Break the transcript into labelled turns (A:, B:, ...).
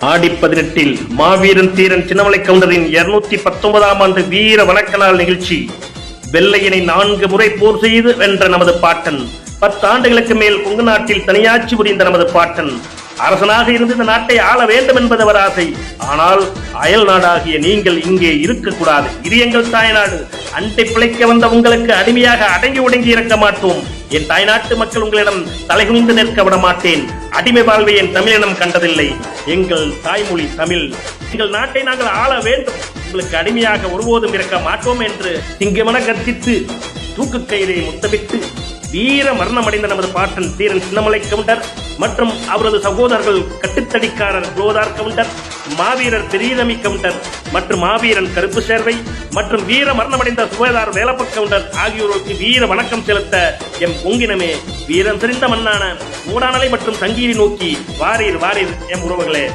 A: ஆடி பதினெட்டில் மாவீரன் தீரன் சின்னமலை கவுண்டரின் இருநூத்தி பத்தொன்பதாம் ஆண்டு வீர வணக்க நாள் நிகழ்ச்சி. வெள்ளையனை நான்கு முறை போர் செய்து வென்ற நமது பாட்டன். பத்தாண்டுகளுக்கு மேல் கொங்கு நாட்டில் தனியாட்சி புரிந்த நமது பாட்டன். அரசனாக இருந்து இந்த நாட்டை ஆள வேண்டும் என்பது அவர் ஆசை. ஆனால் அயல் நாடாகிய நீங்கள் இங்கே இருக்கக்கூடாது. இது எங்கள் தாய்நாடு. அண்டை பிழைக்க வந்த உங்களுக்கு அடிமையாக அடங்கி ஒடுங்கி இருக்க மாட்டோம். என் தாய்நாட்டு மக்கள் உங்களிடம் தலைகுனிந்து நிற்க விட மாட்டேன் அடிமை வாழ்வை என் தமிழினம் கண்டதில்லை. எங்கள் தாய்மொழி தமிழ். எங்கள் நாட்டை நாங்கள் ஆள வேண்டும். உங்களுக்கு அடிமையாக ஒருபோதும் இருக்க மாட்டோம் என்று சிங்கமென கர்த்தித்து தூக்கு கயிறை முத்தமிட்டு வீர மரணமடைந்த நமது பாட்டன் தீரன் சின்னமலை கவுண்டர் மற்றும் அவரது சகோதரர்கள் கட்டுத்தடிக்காரர் குலோதார் கவுண்டர். மாவீரர் பெரியதமி கவுண்டர் மற்றும் மாவீரன் கருப்பு சேர்வை மற்றும் வீர மரணமடைந்த சுவேதார் வேலப்ப கவுண்டர் ஆகியோருக்கு வீர வணக்கம் செலுத்த எம் பொங்கினமே வீரம் தெரிந்த மண்ணான மூடானலை மற்றும் சங்கீரி நோக்கி வாரீர் வாரீர் எம் உறவுகளே.